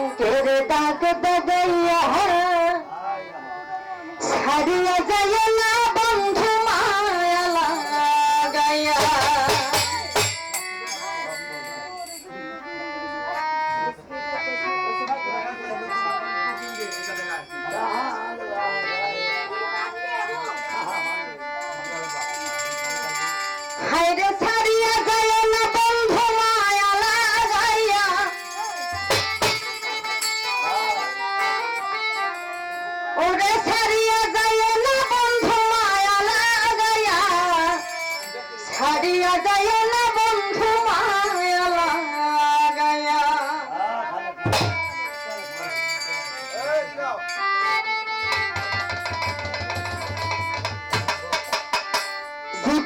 রঙ্গের দাগ বগাইয়া সারিয়া যায় না।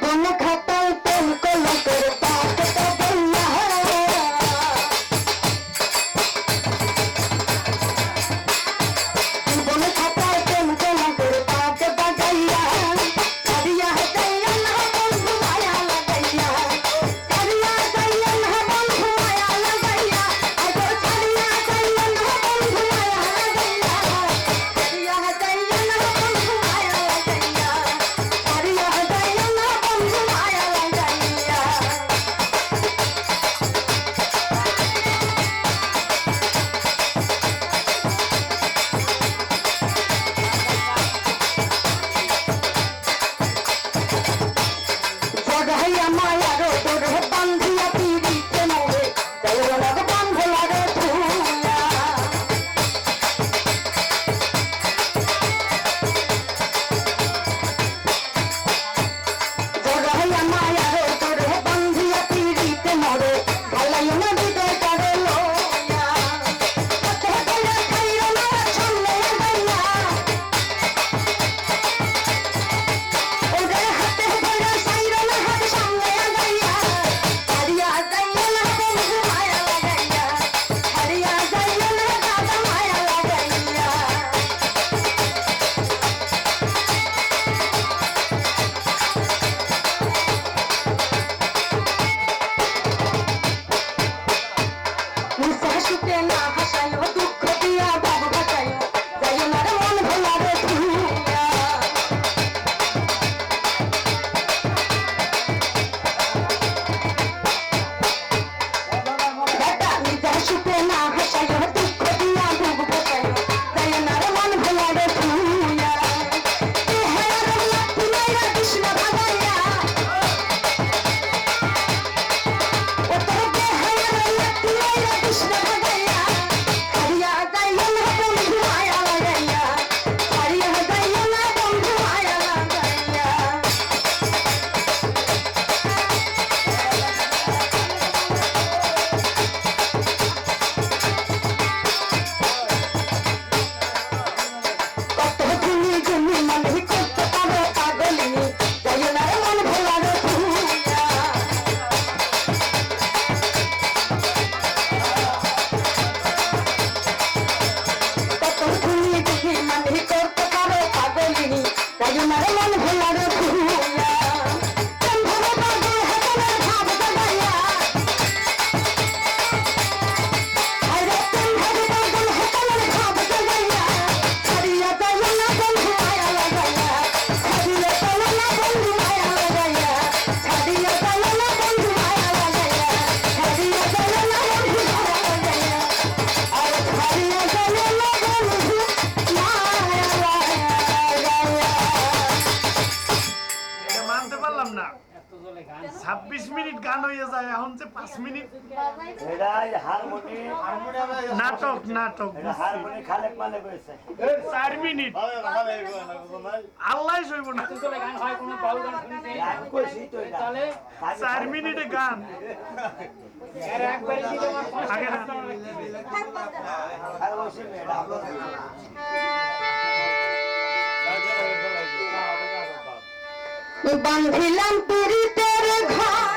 বন খাতায় পেন কলম করতা সুখে না ভাসাইও দুঃখ দিয়া বাবু ভাসাইও। ছাব্বিশ মিনিট গান হয়ে যায় এখন যে পাঁচ মিনিট। নাটক নাটক চার মিনিট। আল্লাহ শৈব না। চার মিনিটে গান। আগে না। বান্ধিলাম পীড়িতের ঘর।